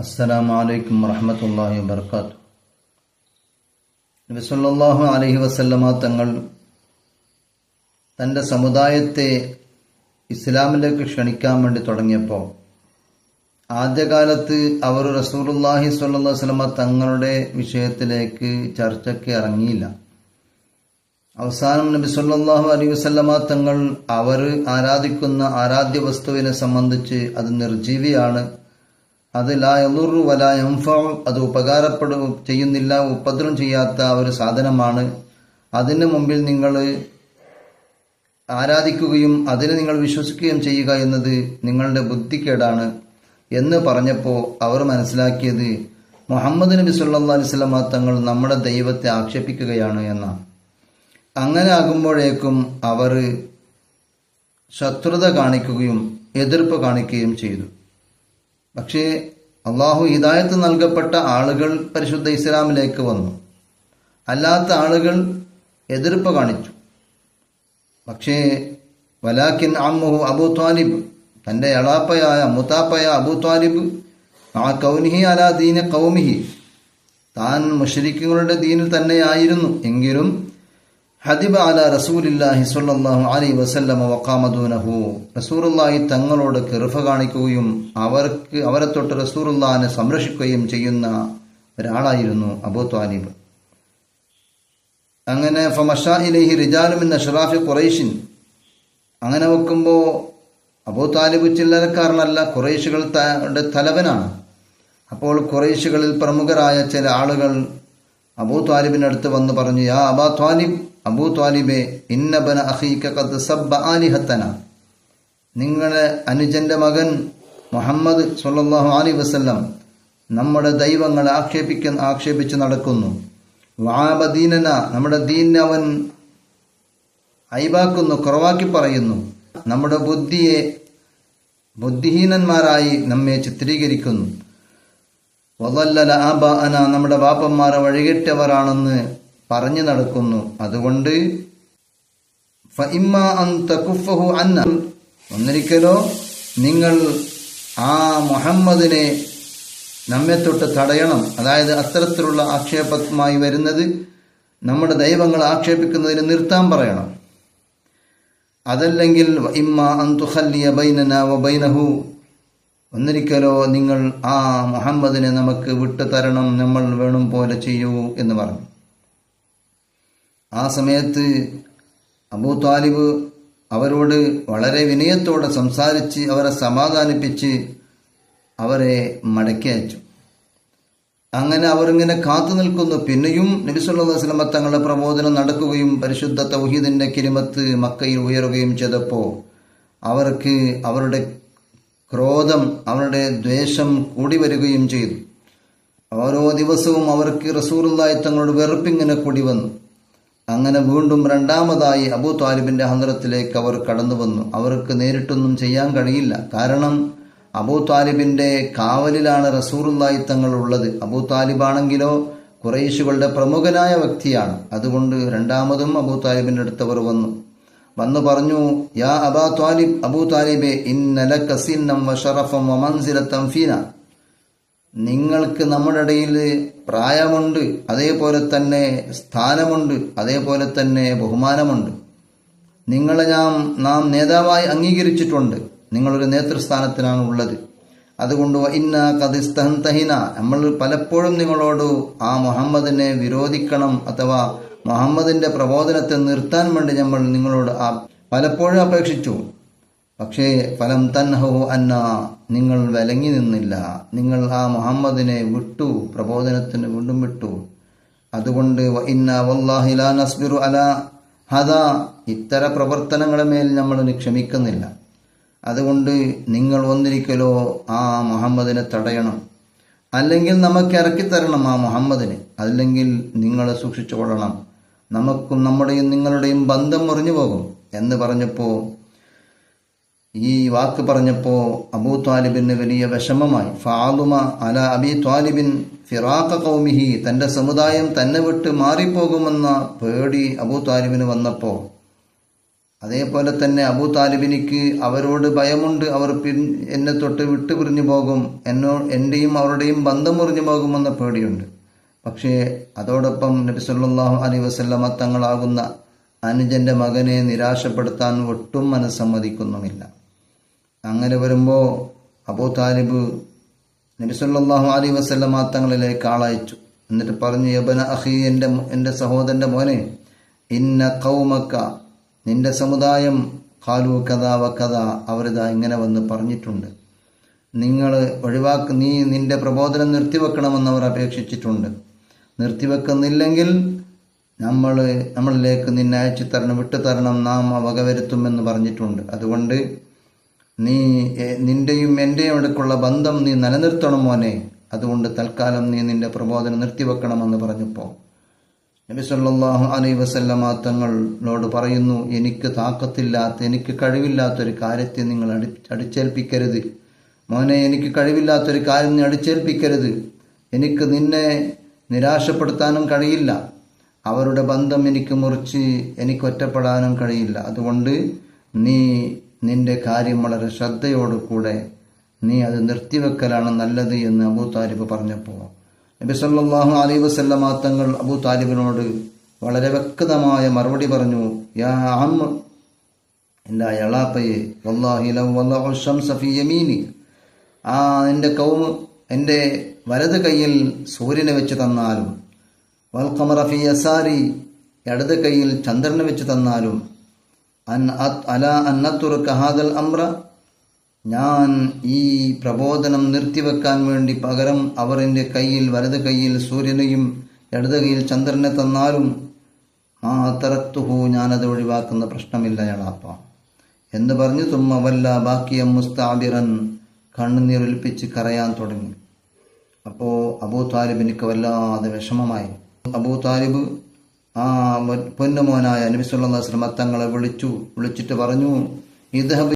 അസ്സലാമു അലൈക്കും വറഹമത്തല്ലാഹി നബി സല്ലല്ലാഹു അലൈഹി വസല്ലമ തങ്ങൾ തന്റെ സമുദായത്തെ ഇസ്ലാമിലേക്ക് ക്ഷണിക്കാൻ വേണ്ടി തുടങ്ങിയപ്പോൾ ആദ്യകാലത്ത് അവർ സ്വല്ലല്ലാഹു അലൈഹി വസല്ലമ തങ്ങളുടെ വിഷയത്തിലേക്ക് ചർച്ചയ്ക്ക് ഇറങ്ങിയില്ല. അവസാനം നബി സല്ലല്ലാഹു അലൈഹി വസല്ലമ തങ്ങൾ അവർ ആരാധിക്കുന്ന ആരാധ്യ വസ്തുവിനെ സംബന്ധിച്ച് അത് നിർജീവിയാണ്. അത് ലാ യളുറു വല യൻഫഉ അത് ഉപകാരപ്പെടും ചെയ്യുന്നില്ല ഉപദ്രവം ചെയ്യാത്ത ഒരു സാധനമാണ്. അതിന് മുമ്പിൽ നിങ്ങൾ ആരാധിക്കുകയും അതിനെ നിങ്ങൾ വിശ്വസിക്കുകയും ചെയ്യുക എന്നത് നിങ്ങളുടെ ബുദ്ധിക്കേടാണ് എന്ന് പറഞ്ഞപ്പോൾ അവർ മനസ്സിലാക്കിയത് മുഹമ്മദ് നബി സല്ലാ അലൈഹി വസല്ലമ തങ്ങൾ നമ്മുടെ ദൈവത്തെ ആക്ഷേപിക്കുകയാണ് എന്നാണ്. അങ്ങനെ ആകുമ്പോഴേക്കും അവർ ശത്രുത കാണിക്കുകയും എതിർപ്പ് കാണിക്കുകയും ചെയ്തു. പക്ഷേ അള്ളാഹു ഹിദായത്ത് നൽകപ്പെട്ട ആളുകൾ പരിശുദ്ധ ഇസ്ലാമിലേക്ക് വന്നു. അല്ലാത്ത ആളുകൾ എതിർപ്പ് കാണിച്ചു. പക്ഷേ വലാക്കിൻ അമ്മുഹു അബു ത്വാലിബ് തന്റെ എളാപ്പയായ മുത്താപ്പയ അബു ത്വാലിബ് ആ കൗനിഹി അലാ ദീന കൗമിഹി താൻ മുഷരിക്കുകളുടെ ദീനിൽ തന്നെയായിരുന്നു. എങ്കിലും ഹദിബ അല റസൂലില്ലാഹി സ്വല്ലല്ലാഹു അലൈഹി വസല്ലമ വഖാമദൂനഹു. റസൂലുള്ളാഹി തങ്ങളോട് കിറുഫ കാണിക്കുകയും അവർക്ക് അവരെ തൊട്ട് റസൂലുള്ളാഹിനെ സംരക്ഷിക്കുകയും ചെയ്യുന്ന ഒരാളായിരുന്നു അബൂ ത്വാലിബ്. അങ്ങനെ ഫമഷാ ഇലഹി റിജാലും എന്ന ഷറാഫി ഖുറൈഷിൻ അങ്ങനെ വെക്കുമ്പോൾ അബൂ താലിബ് ചില്ലറക്കാരനല്ല ഖുറൈശുകളുടെ തലവനാണ്. അപ്പോൾ ഖുറൈശുകളിൽ പ്രമുഖരായ ചില ആളുകൾ അബൂ താലിബിനടുത്ത് വന്ന് പറഞ്ഞു യാ അബാ ത്വാലിബ് അബൂ ത്വാലിബെ ഇന്നബന അഹീക്കത്ത് സബ്ബ ആലിഹത്തന. നിങ്ങളെ അനുജന്റെ മകൻ മുഹമ്മദ് സുല്ലാഹു അലി വസല്ലം നമ്മുടെ ദൈവങ്ങളെ ആക്ഷേപിക്കുന്ന ആക്ഷേപിച്ച് നടക്കുന്നു. വാബദീനന നമ്മുടെ ദീൻ അവൻ ഐബാക്കുന്നു കുറവാക്കി പറയുന്നു. നമ്മുടെ ബുദ്ധിയെ ബുദ്ധിഹീനന്മാരായി നമ്മെ ചിത്രീകരിക്കുന്നു. വതല്ലല അന നമ്മുടെ വാപ്പന്മാരെ വഴികെട്ടവരാണെന്ന് പറഞ്ഞു നടക്കുന്നു. അതുകൊണ്ട് അന്ന. ഒന്നിരിക്കലോ നിങ്ങൾ ആ മുഹമ്മദിനെ നമ്മെ തൊട്ട് തടയണം. അതായത് അത്തരത്തിലുള്ള ആക്ഷേപമായി വരുന്നത് നമ്മുടെ ദൈവങ്ങൾ ആക്ഷേപിക്കുന്നതിന് നിർത്താൻ പറയണം. അതല്ലെങ്കിൽ ഇമ്മ അന്തുഹല്ലിയ ബൈനന വ ബൈനഹു. ഒന്നിരിക്കലോ നിങ്ങൾ ആ മുഹമ്മദിനെ നമുക്ക് വിട്ടു തരണം നമ്മൾ വേണം പോലെ ചെയ്യൂ എന്ന് പറഞ്ഞു. ആ സമയത്ത് അബൂ താലിബ് അവരോട് വളരെ വിനയത്തോടെ സംസാരിച്ച് അവരെ സമാധാനിപ്പിച്ച് അവരെ മടക്കി അയച്ചു. അങ്ങനെ അവരിങ്ങനെ കാത്തു നിൽക്കുന്നു. പിന്നെയും നബിസുല്ലാ തങ്ങളുടെ പ്രബോധനം നടക്കുകയും പരിശുദ്ധ തൗഹീദിന്റെ കിരിമത്ത് മക്കയിൽ ഉയരുകയും ചെയ്തപ്പോൾ അവർക്ക് അവരുടെ ക്രോധം അവരുടെ ദ്വേഷം കൂടി വരികയും ചെയ്തു. ഓരോ ദിവസവും അവർക്ക് റസൂറുള്ളായി തങ്ങളുടെ വെറുപ്പിങ്ങനെ കൂടി വന്നു. അങ്ങനെ വീണ്ടും രണ്ടാമതായി അബൂ താലിബിന്റെ ഹന്ത്രത്തിലേക്ക് അവർ കടന്നു വന്നു അവർക്ക് നേരിട്ടൊന്നും ചെയ്യാൻ കഴിയില്ല. കാരണം അബൂ താലിബിന്റെ കാവലിലാണ് തങ്ങൾ ഉള്ളത്. അബൂ താലിബാണെങ്കിലോ കുറേശുകളുടെ പ്രമുഖനായ വ്യക്തിയാണ്. അതുകൊണ്ട് രണ്ടാമതും അബൂ താലിബിന്റെ അടുത്തവർ വന്നു. വന്നു പറഞ്ഞു യാ അബാ താലിബ് അബൂ താലിബെ ഇന്നലക സിന്നം വഷറഫം വമൻസിലത്തം ഫീന. നിങ്ങൾക്ക് നമ്മുടെ ഇടയിൽ പ്രായമുണ്ട് അതേപോലെ തന്നെ സ്ഥാനമുണ്ട് അതേപോലെ തന്നെ ബഹുമാനമുണ്ട്. നിങ്ങളെ ഞാൻ നാം നേതാവായി അംഗീകരിച്ചിട്ടുണ്ട്. നിങ്ങളൊരു നേതൃസ്ഥാനത്തിനാണ് ഉള്ളത്. അതുകൊണ്ട് ഇന്ന കതിസ്തഹന്തഹിന നമ്മൾ പലപ്പോഴും നിങ്ങളോട് ആ മുഹമ്മദിനെ വിരോധിക്കണം അഥവാ മുഹമ്മദിന്റെ പ്രബോധനത്തെ നിർത്താൻ വേണ്ടി നമ്മൾ നിങ്ങളോട് ആ പലപ്പോഴും അപേക്ഷിച്ചു. പക്ഷേ ഫലം തൻഹു അന്ന നിങ്ങൾ വിലങ്ങി നിന്നില്ല. നിങ്ങൾ ആ മുഹമ്മദിനെ വിട്ടു പ്രബോധനത്തിന് വീണ്ടും വിട്ടു. അതുകൊണ്ട് ഇന്ന നസ്ബിറു അല ഹദാ. ഇത്തര പ്രവർത്തനങ്ങളെ മേൽ നമ്മൾ ക്ഷമിക്കുന്നില്ല. അതുകൊണ്ട് നിങ്ങൾ ഒന്നിരിക്കലോ ആ മുഹമ്മദിനെ തടയണം. അല്ലെങ്കിൽ നമുക്ക് ഇറക്കിത്തരണം ആ മുഹമ്മദിനെ. അല്ലെങ്കിൽ നിങ്ങൾ സൂക്ഷിച്ചുകൊള്ളണം നമുക്കും നമ്മുടെയും നിങ്ങളുടെയും ബന്ധം മുറിഞ്ഞു പോകും എന്ന് പറഞ്ഞപ്പോൾ ഈ വാക്ക് പറഞ്ഞപ്പോൾ അബൂ ത്വാലിബിന് വലിയ വിഷമമായി. ഫാലുമ അല അബി ത്വാലിബിൻ ഫിറാഖ കൗമിഹി തന്റെ സമുദായം തന്നെ വിട്ട് മാറിപ്പോകുമെന്ന പേടി അബൂ ത്വാലിബിന് വന്നപ്പോൾ അതേപോലെ തന്നെ അബൂ താലിബിനിക്ക് അവരോട് ഭയമുണ്ട് അവർ പിൻ എന്നെ തൊട്ട് വിട്ടുപിരിഞ്ഞു പോകും എന്നോ എന്റെയും അവരുടെയും ബന്ധം മുറിഞ്ഞു പോകുമെന്ന പേടിയുണ്ട്. പക്ഷേ അതോടൊപ്പം നബി സല്ലാഹു അലൈഹി വസല്ലമ തങ്ങളാകുന്ന അനുജന്റെ മകനെ നിരാശപ്പെടുത്താൻ ഒട്ടും മനസ്സമ്മതിക്കുന്നുമില്ല. അങ്ങനെ വരുമ്പോൾ അബൂ താലിബ് നബി സല്ലല്ലാഹു അലൈഹി വസല്ലമ തങ്ങളിലേക്ക് ആളയച്ചു. എന്നിട്ട് പറഞ്ഞു യബന അഹി എന്റെ എന്റെ സഹോദരന്റെ മോനെ ഇന്ന കൗമക്ക നിന്റെ സമുദായം കാലു കഥ വ കഥ അവരിതാ ഇങ്ങനെ വന്ന് പറഞ്ഞിട്ടുണ്ട്. നിങ്ങൾ ഒഴിവാക്ക നീ നിന്റെ പ്രബോധനം നിർത്തിവെക്കണമെന്ന് അവർ അപേക്ഷിച്ചിട്ടുണ്ട്. നിർത്തിവെക്കുന്നില്ലെങ്കിൽ നമ്മൾ നമ്മളിലേക്ക് നിന്നെ അയച്ചു തരണം വിട്ടു തരണം നാം വകവരുത്തുമെന്ന് പറഞ്ഞിട്ടുണ്ട്. അതുകൊണ്ട് നീ നിന്റെയും എന്റെയും ഇടയ്ക്കുള്ള ബന്ധം നീ നിലനിർത്തണം മോനെ. അതുകൊണ്ട് തൽക്കാലം നീ നിന്റെ പ്രബോധനം നിർത്തിവെക്കണമെന്ന് പറഞ്ഞപ്പോൾ നബി സല്ലാഹു അലൈ വസല്ലമ തങ്ങളോട് പറയുന്നു എനിക്ക് താക്കത്തില്ലാത്ത എനിക്ക് കഴിവില്ലാത്തൊരു കാര്യത്തെ നിങ്ങൾ അടി അടിച്ചേൽപ്പിക്കരുത്. മോനെ എനിക്ക് കഴിവില്ലാത്തൊരു കാര്യം നീ അടിച്ചേൽപ്പിക്കരുത്. എനിക്ക് നിന്നെ നിരാശപ്പെടുത്താനും കഴിയില്ല. അവരുടെ ബന്ധം എനിക്ക് മുറിച്ച് എനിക്ക് ഒറ്റപ്പെടാനും കഴിയില്ല. അതുകൊണ്ട് നീ നിന്റെ കാര്യം വളരെ ശ്രദ്ധയോടുകൂടെ നീ അത് നിർത്തിവെക്കലാണ് നല്ലത് എന്ന് അബൂ താലിബ് പറഞ്ഞപ്പോൾ നബി സല്ലല്ലാഹു അലൈഹി വസല്ലമ തങ്ങൾ അബൂ താലിബിനോട് വളരെ വ്യക്തമായ മറുപടി പറഞ്ഞു യാ അമ്മ എന്റെ അയാളാപ്പയെ വല്ലാഹി ലൗ വല്ലഹു ശംസ ഫീ യമീനി ആ എന്റെ കൗമ് എന്റെ വലത് കയ്യിൽ സൂര്യനെ വെച്ച് തന്നാലും വൽ കമറഫി യസാരി ഇടത് കയ്യിൽ ചന്ദ്രനെ വെച്ച് തന്നാലും അൻ അല ഹാദൽ അമ്ര ഞാൻ ഈ പ്രബോധനം നിർത്തിവെക്കാൻ വേണ്ടി പകരം അവർ എന്റെ കയ്യിൽ വലത് കയ്യിൽ സൂര്യനെയും ഇടത് കയ്യിൽ ചന്ദ്രനെ തന്നാലും ആ തറത്തുഹു ഞാനത് ഒഴിവാക്കുന്ന പ്രശ്നമില്ല എളാപ്പ എന്ന് പറഞ്ഞു തുമ്മ വല്ല ബാക്കിയ മുസ്താബിറൻ കണ്ണുനീരൊലിപ്പിച്ച് കരയാൻ തുടങ്ങി. അപ്പോൾ അബൂ താലിബ് എനിക്ക് വല്ലാതെ വിഷമമായി. അബൂ താലിബ് ആ പൊന്നുമോനായ നബി സല്ലല്ലാഹു അലൈഹി വസല്ലം തങ്ങളെ വിളിച്ചു വിളിച്ചിട്ട് പറഞ്ഞു ഇദ്ഹബ്